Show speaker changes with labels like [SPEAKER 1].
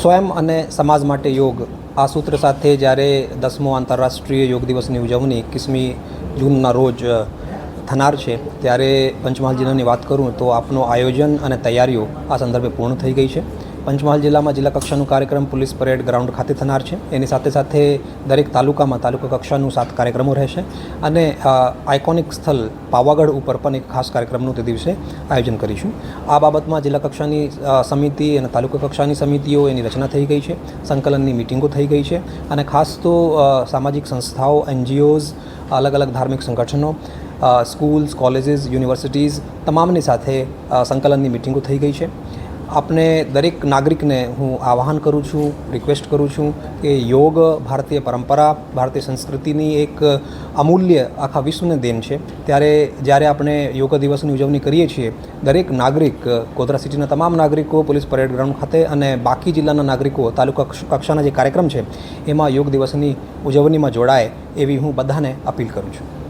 [SPEAKER 1] સ્વયં અને સમાજ માટે યોગ. આ સૂત્ર સાથે જ્યારે દસમો આંતરરાષ્ટ્રીય યોગ દિવસની ઉજવણી એકવીસમી જૂનના રોજ થનાર છે, ત્યારે પંચમહાલ જિલ્લાની વાત કરું તો આપનું આયોજન અને તૈયારીઓ આ સંદર્ભે પૂર્ણ થઈ ગઈ છે. પંચમહાલ જિલ્લામાં જિલ્લા કક્ષાનું કાર્યક્રમ પોલીસ પરેડ ગ્રાઉન્ડ ખાતે થનાર છે. એની સાથે સાથે દરેક તાલુકામાં તાલુકા કક્ષાનું સાત કાર્યક્રમો રહેશે અને આઇકોનિક સ્થળ પાવાગઢ ઉપર પણ એક ખાસ કાર્યક્રમનું તે દિવસે આયોજન કરીશું. આ બાબતમાં જિલ્લા કક્ષાની સમિતિ અને તાલુકા કક્ષાની સમિતિઓ એની રચના થઈ ગઈ છે. સંકલનની મિટિંગો થઈ ગઈ છે અને ખાસ તો સામાજિક સંસ્થાઓ, એનજીઓઝ, અલગ અલગ ધાર્મિક સંગઠનો સ્કૂલ્સ, કોલેજીસ, યુનિવર્સિટીઝ, તમામની સાથે સંકલનની મિટિંગો થઈ ગઈ છે. આપને દરેક નાગરિકને હું આવાહન કરું છું રિક્વેસ્ટ કરું છું કે યોગ ભારતીય પરંપરા, ભારતીય સંસ્કૃતિની એક અમૂલ્ય આખા વિશ્વને દેન છે. ત્યારે જ્યારે આપણે યોગ દિવસની ઉજવણી કરીએ છીએ, દરેક નાગરિક ગોધરા સિટીના તમામ નાગરિકો, પોલીસ પરેડ ગ્રાઉન્ડ ખાતે અને બાકી જિલ્લાના નાગરિકો, તાલુકા કક્ષાના જે કાર્યક્રમ છે, એમાં યોગ દિવસની ઉજવણીમાં જોડાય એવી હું બધાને અપીલ કરું છું.